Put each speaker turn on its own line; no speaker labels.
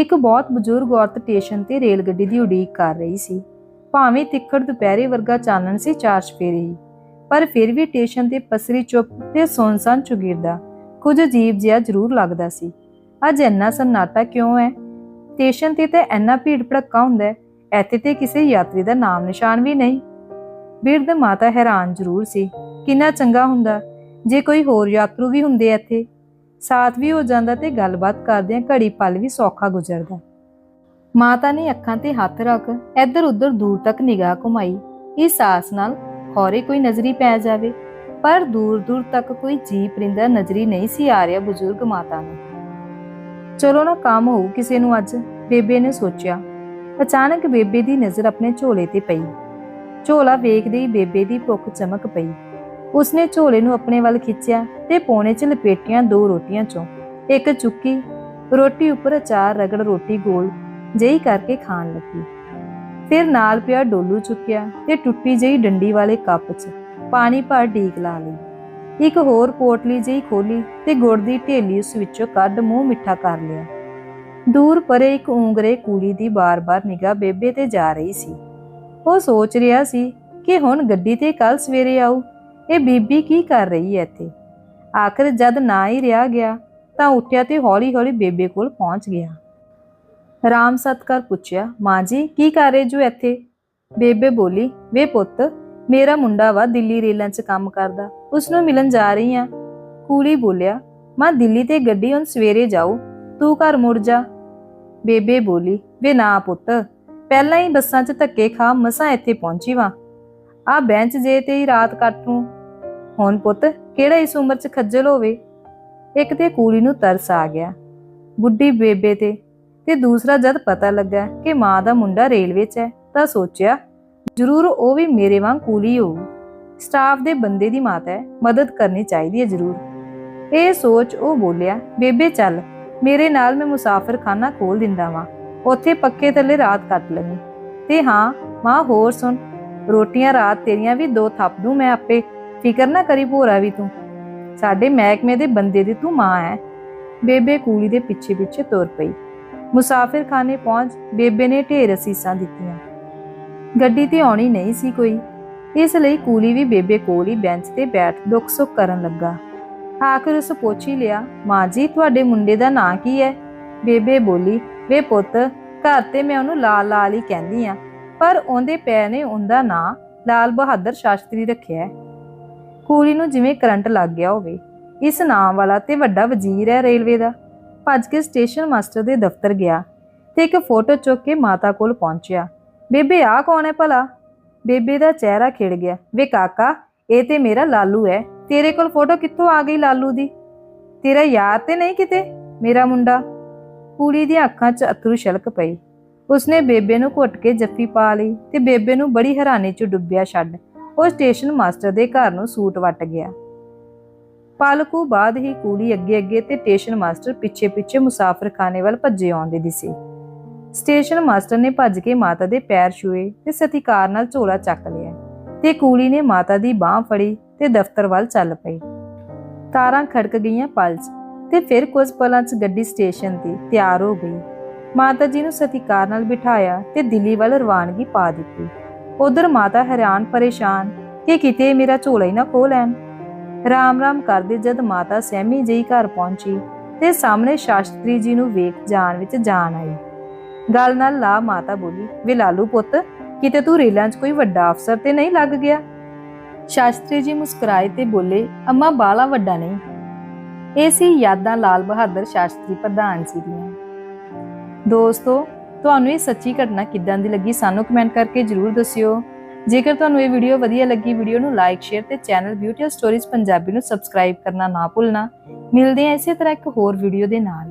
ਇੱਕ ਬਹੁਤ ਬਜ਼ੁਰਗ ਔਰਤ ਸਟੇਸ਼ਨ ਤੇ ਰੇਲ ਗੱਡੀ ਦੀ ਉਡੀਕ ਕਰ ਰਹੀ ਸੀ। ਭਾਵੇਂ ਤਿੱਖੜ ਦੁਪਹਿਰੇ ਵਰਗਾ ਚਾਨਣ ਸੀ, ਚਾਰ ਚਫੇਰੇ ਪਰ ਫਿਰ ਵੀ ਸਟੇਸ਼ਨ ਤੇ ਪਸਰੀ ਚੁੱਪ ਤੇ ਸੁੰਨਸਾਨ ਚੁਗਿਰਦਾ ਕੁਝ ਅਜੀਬ ਜਿਹਾ ਜ਼ਰੂਰ ਲੱਗਦਾ ਸੀ। ਅੱਜ ਇੰਨਾ ਸੰਨਾਟਾ ਕਿਉਂ ਹੈ? ਸਟੇਸ਼ਨ ਤੇ ਤਾਂ ਇੰਨਾ ਭੀੜ ਭੜੱਕਾ ਹੁੰਦਾ ਹੈ, ਇੱਥੇ ਤੇ ਕਿਸੇ ਯਾਤਰੀ ਦਾ ਨਾਮ ਨਿਸ਼ਾਨ ਵੀ ਨਹੀਂ। ਬਿਰਧ ਮਾਤਾ ਹੈਰਾਨ ਜ਼ਰੂਰ ਸੀ, ਕਿੰਨਾ ਚੰਗਾ ਹੁੰਦਾ, ਜੇ ਕੋਈ ਹੋਰ ਯਾਤਰੂ ਵੀ ਹੁੰਦੇ ਇੱਥੇ। ਸਾਥ ਵੀ ਹੋ ਜਾਂਦਾ ਤੇ ਗੱਲਬਾਤ ਕਰਦਿਆਂ ਘੜੀ ਪਲ ਵੀ ਸੌਖਾ ਗੁਜ਼ਰਦਾ। ਮਾਤਾ ਨੇ ਅੱਖਾਂ ਤੇ ਹੱਥ ਰੱਖ ਇੱਧਰ ਉੱਧਰ ਦੂਰ ਤੱਕ ਨਿਗਾਹ ਘੁਮਾਈ। ਇਸ ਆਸ ਨਾਲ ਖੌਰੇ ਕੋਈ ਨਜ਼ਰੀ ਪੈ ਜਾਵੇ, ਪਰ ਦੂਰ ਦੂਰ ਤੱਕ ਕੋਈ ਜੀ ਪਰਿੰਦਾ ਨਜ਼ਰੀ ਨਹੀਂ ਸੀ ਆ ਰਿਹਾ ਬਜ਼ੁਰਗ ਮਾਤਾ ਨੂੰ। ਚਲੋ ਨਾ ਕੰਮ ਹੋਊ ਕਿਸੇ ਨੂੰ ਅੱਜ, ਬੇਬੇ ਨੇ ਸੋਚਿਆ। ਅਚਾਨਕ ਬੇਬੇ ਦੀ ਨਜ਼ਰ ਆਪਣੇ ਝੋਲੇ ਤੇ ਪਈ। ਝੋਲਾ ਵੇਖਦੇ ਹੀ ਬੇਬੇ ਦੀ ਭੁੱਖ ਚਮਕ ਪਈ। ਉਸਨੇ ਝੋਲੇ ਨੂੰ ਆਪਣੇ ਵੱਲ ਖਿੱਚਿਆ ਤੇ ਪੌਣੇ 'ਚ ਲਪੇਟੀਆਂ ਦੋ ਰੋਟੀਆਂ 'ਚੋਂ ਇੱਕ ਚੁੱਕੀ, ਰੋਟੀ ਉੱਪਰ ਅਚਾਰ ਰਗੜ ਰੋਟੀ ਗੋਲ ਜਿਹੀ ਕਰਕੇ ਖਾਣ ਲੱਗੀ। ਫਿਰ ਨਾਲ ਪਿਆ ਡੋਲੂ ਚੁੱਕਿਆ ਤੇ ਟੁੱਟੀ ਜਿਹੀ ਡੰਡੀ ਵਾਲੇ ਕੱਪ 'ਚ ਪਾਣੀ ਭਰ ਢੀਕ ਲਾ ਲਈ। ਇੱਕ ਹੋਰ ਪੋਟਲੀ ਜਿਹੀ ਖੋਲੀ ਤੇ ਗੁੜ ਦੀ ਢੇਲੀ ਉਸ ਵਿੱਚੋਂ ਕੱਢ ਮੂੰਹ ਮਿੱਠਾ ਕਰ ਲਿਆ। ਦੂਰ ਪਰੇ ਇੱਕ ਉਂਗਰੇ ਕੁੜੀ ਦੀ ਬਾਰ-ਬਾਰ ਨਿਗਾਹ ਬੇਬੇ ਤੇ ਜਾ ਰਹੀ ਸੀ। ਉਹ ਸੋਚ ਰਿਹਾ ਸੀ ਕਿ ਹੁਣ ਗੱਡੀ ਤੇ ਕੱਲ ਸਵੇਰੇ ਆਉ ਇਹ ਬੀਬੀ ਕੀ ਕਰ ਰਹੀ ਹੈ ਇੱਥੇ? ਆਖਰ ਜਦ ਨਾ ਹੀ ਰਿਹਾ ਗਿਆ, ਤਾਂ ਉੱਠਿਆ ਤੇ ਹੌਲੀ-ਹੌਲੀ ਬੇਬੇ ਕੋਲ ਪਹੁੰਚ ਗਿਆ। ਰਾਮ ਸਤਕਾਰ ਪੁੱਛਿਆ, ਮਾਂ ਜੀ, ਕੀ ਕਰ ਰਹੇ ਜੋ ਇੱਥੇ? ਬੇਬੇ ਬੋਲੀ, ਵੇ ਪੁੱਤ, ਮੇਰਾ ਮੁੰਡਾ ਵਾ ਦਿੱਲੀ ਰੇਲਾਂ 'ਚ ਕੰਮ ਕਰਦਾ ਉਸ ਨੂੰ ਮਿਲਣ ਜਾ ਰਹੀ ਆ। ਕੂਲੀ ਬੋਲਿਆ, ਮਾਂ, ਦਿੱਲੀ ਤੇ ਗੱਡੀ ਹੁਣ ਸਵੇਰੇ ਜਾਓ, ਤੂੰ ਘਰ ਮੁੜ ਜਾ। ਬੇਬੇ ਬੋਲੀ, ਵੇ ਨਾ ਪੁੱਤ, ਪਹਿਲਾਂ ਹੀ ਬੱਸਾਂ 'ਚ ਧੱਕੇ ਖਾ ਮਸਾਂ ਇੱਥੇ ਪਹੁੰਚੀ ਵਾਂ। ਆ ਬੈਂਚ ਜੇ ਤੇ ਹੀ ਰਾਤ ਕੱਟੂ ਹੁਣ ਪੁੱਤ, ਕਿਹੜਾ ਇਸ ਉਮਰ 'ਚ ਖੱਜਲ ਹੋਵੇ? ਇੱਕ ਤੇ ਕੂਲੀ ਨੂੰ ਤਰਸ ਆ ਗਿਆ, ਬੁੱਢੀ ਬੇਬੇ ਤੇ ਤੇ ਦੂਸਰਾ ਜਦ ਪਤਾ ਲੱਗਾ ਕਿ ਮਾਂ ਦਾ ਮੁੰਡਾ ਰੇਲਵੇ 'ਚ ਹੈ, ਤਾਂ ਸੋਚਿਆ, ਜ਼ਰੂਰ ਉਹ ਵੀ ਮੇਰੇ ਵਾਂਗ ਕੂਲੀ ਹੋਊ। ਸਟਾਫ ਦੇ ਬੰਦੇ ਦੀ ਮਾਤਾ ਹੈ, ਮਦਦ ਕਰਨੀ ਚਾਹੀਦੀ ਹੈ ਜ਼ਰੂਰ। ਇਹ ਸੋਚ ਉਹ ਬੋਲਿਆ, ਬੇਬੇ ਚੱਲ, ਮੇਰੇ ਨਾਲ ਮੈਂ ਮੁਸਾਫਰਖਾਨਾ ਖੋਲ ਦਿੰਦਾ ਵਾਂ। ਉੱਥੇ ਪੱਕੇ ਥੱਲੇ ਰਾਤ ਕੱਟ ਲਵਾਂਗੀ ਤੇ ਹਾਂ, ਮਾਂ ਹੋਰ ਸੁਣ, ਰੋਟੀਆਂ ਰਾਤ ਤੇਰੀਆਂ ਵੀ ਦੋ ਥੱਪ ਦੂੰ ਮੈਂ ਆਪੇ। ਫਿਕਰ ਨਾ ਕਰੀ ਭੋਰਾ ਵੀ ਤੂੰ। ਸਾਡੇ ਮਹਿਕਮੇ ਦੇ ਬੰਦੇ ਦੀ ਤੂੰ ਮਾਂ ਹੈ ਬੇਬੇ ਕੂਲੀ ਦੇ ਪਿੱਛੇ ਪਿੱਛੇ ਤੁਰ ਪਈ। ਮੁਸਾਫਿਰਖਾਨੇ ਪਹੁੰਚ ਬੇਬੇ ਨੇ ਢੇਰ ਅਸੀਸਾਂ ਦਿੱਤੀਆਂ। ਗੱਡੀ ਤੇ ਆਉਣੀ ਨਹੀਂ ਸੀ ਕੋਈ। ਇਸ ਲਈ ਕੂਲੀ ਵੀ ਬੇਬੇ ਕੋਲ ਹੀ ਬੈਂਚ ਤੇ ਬੈਠ ਦੁੱਖ ਸੁੱਖ ਕਰਨ ਲੱਗਾ। ਆਖਰ ਉਸ ਪੁੱਛ ਹੀ ਲਿਆ, ਮਾਂ ਜੀ, ਤੁਹਾਡੇ ਮੁੰਡੇ ਦਾ ਨਾਂ ਕੀ ਹੈ ਬੇਬੇ ਬੋਲੀ, ਵੇ ਪੁੱਤ, ਘਰ ਤੇ ਮੈਂ ਉਹਨੂੰ ਲਾਲ ਲਾਲ ਹੀ ਕਹਿੰਦੀ ਆ, ਪਰ ਉਹਦੇ ਪੈ ਨੇ ਉਹਦਾ ਨਾਂ ਲਾਲ ਬਹਾਦਰ ਸ਼ਾਸਤਰੀ ਰੱਖਿਆ ਹੈ ਕੂਲੀ ਨੂੰ ਜਿਵੇਂ ਕਰੰਟ ਲੱਗ ਗਿਆ ਹੋਵੇ। ਇਸ ਨਾਮ ਵਾਲਾ ਤੇ ਵੱਡਾ ਵਜ਼ੀਰ ਹੈ ਰੇਲਵੇ ਦਾ। ਭੱਜ ਕੇ ਸਟੇਸ਼ਨ ਮਾਸਟਰ ਦੇ ਦਫ਼ਤਰ ਗਿਆ ਤੇ ਇੱਕ ਫੋਟੋ ਚੁੱਕ ਕੇ ਮਾਤਾ ਕੋਲ ਪਹੁੰਚਿਆ। ਬੇਬੇ ਆ ਕੌਣ ਹੈ ਭਲਾ? ਬੇਬੇ ਦਾ ਚਿਹਰਾ ਖਿੜ ਗਿਆ। ਵੇ ਕਾਕਾ, ਇਹ ਤੇ ਮੇਰਾ ਲਾਲੂ ਹੈ। ਤੇਰੇ ਕੋਲ ਫੋਟੋ ਕਿੱਥੋਂ ਆ ਗਈ ਲਾਲੂ ਦੀ? ਤੇਰਾ ਯਾਰ ਤੇ ਨਹੀਂ ਕਿਤੇ? ਮੇਰਾ ਮੁੰਡਾ? ਕੂਲੀ ਦੀਆਂ ਅੱਖਾਂ 'ਚ ਅਥਰੂ ਛਲਕ ਪਈ। ਉਸਨੇ ਬੇਬੇ ਨੂੰ ਘੁੱਟ ਕੇ ਜੱਫੀ ਪਾ ਲਈ ਤੇ ਬੇਬੇ ਨੂੰ ਬੜੀ ਹੈਰਾਨੀ 'ਚ ਡੁੱਬਿਆ ਛੱਡ ਉਹ ਸਟੇਸ਼ਨ ਮਾਸਟਰ ਦੇ ਘਰ ਨੂੰ ਸੂਟ ਵੱਟ ਗਿਆ। ਪਲਕੂ ਬਾਅਦ ਹੀ ਕੂਲੀ ਅੱਗੇ ਅੱਗੇ ਤੇ ਸਟੇਸ਼ਨ ਮਾਸਟਰ ਪਿੱਛੇ ਪਿੱਛੇ ਮੁਸਾਫਰਖਾਨੇ ਵੱਲ ਭੱਜੇ ਆਉਂਦੇ ਦਿਸੇ ਸਟੇਸ਼ਨ ਮਾਸਟਰ ਨੇ ਭੱਜ ਕੇ ਮਾਤਾ ਦੇ ਪੈਰ ਛੂਏ ਤੇ ਸਤਿਕਾਰ ਨਾਲ ਝੋਲਾ ਚੱਕ ਲਿਆ ਤੇ ਕੂਲੀ ਨੇ ਮਾਤਾ ਦੀ ਬਾਹ ਫੜੀ ਤੇ ਦਫ਼ਤਰ ਵੱਲ ਚੱਲ ਪਈ। ਤਾਰਾਂ ਖੜਕ ਗਈਆਂ ਪਲ 'ਚ ਤੇ ਫਿਰ ਕੁਝ ਪਲਾਂ 'ਚ ਗੱਡੀ ਸਟੇਸ਼ਨ ਤੇ ਤਿਆਰ ਹੋ ਗਈ। ਮਾਤਾ ਜੀ ਨੂੰ ਸਤਿਕਾਰ ਨਾਲ ਬਿਠਾਇਆ ਤੇ ਦਿੱਲੀ ਵੱਲ ਰਵਾਨਗੀ ਪਾ ਦਿੱਤੀ। ਉਧਰ ਮਾਤਾ ਹੈਰਾਨ ਪਰੇਸ਼ਾਨ ਕਿ ਕਿਤੇ ਮੇਰਾ ਝੋਲਾ ਹੀ ਨਾ ਖੋ ਲੈਣ। ਰਾਮ ਰਾਮ ਕਰਦੇ ਜਦ ਮਾਤਾ ਸਹਿਮੀ ਜਿਹੀ ਘਰ ਪਹੁੰਚੀ ਤੇ ਸਾਹਮਣੇ ਸ਼ਾਸਤਰੀ ਜੀ ਨੂੰ ਵੇਖ ਜਾਣ ਵਿੱਚ ਜਾਨ ਆਈ। ਗੱਲ ਨਾਲ ਲਾ ਮਾਤਾ ਬੋਲੀ, ਵੇ ਲਾਲੂ ਪੁੱਤ, ਕਿਤੇ ਤੂੰ ਰੇਲਾਂ 'ਚ ਕੋਈ ਵੱਡਾ ਅਫਸਰ ਤੇ ਨਹੀਂ ਲੱਗ ਗਿਆ? ਸ਼ਾਸਤਰੀ ਜੀ ਮੁਸਕਰਾਏ ਤੇ ਬੋਲੇ, ਅੰਮਾ ਬਾਲਾ ਵੱਡਾ ਨਹੀਂ। ਇਹ ਸੀ ਯਾਦਾਂ ਲਾਲ ਬਹਾਦਰ ਸ਼ਾਸਤਰੀ ਪ੍ਰਧਾਨ ਜੀ ਦੀਆਂ। ਦੋਸਤੋ ਤੁਹਾਨੂੰ ਇਹ ਸੱਚੀ ਘਟਨਾ ਕਿੱਦਾਂ ਦੀ ਲੱਗੀ ਸਾਨੂੰ ਕਮੈਂਟ ਕਰਕੇ ਜਰੂਰ ਦੱਸਿਓ। ਜੇਕਰ ਤੁਹਾਨੂੰ ਇਹ ਵੀਡੀਓ ਵਧੀਆ ਲੱਗੀ ਵੀਡੀਓ ਨੂੰ ਲਾਈਕ ਸ਼ੇਅਰ ਤੇ ਚੈਨਲ ਬਿਊਟੀ ਸਟੋਰੀਜ਼ ਪੰਜਾਬੀ ਨੂੰ ਸਬਸਕ੍ਰਾਈਬ ਕਰਨਾ ਨਾ ਭੁੱਲਣਾ। ਮਿਲਦੇ ਹਾਂ ਇਸੇ ਤਰ੍ਹਾਂ ਇੱਕ ਹੋਰ ਵੀਡੀਓ ਦੇ ਨਾਲ।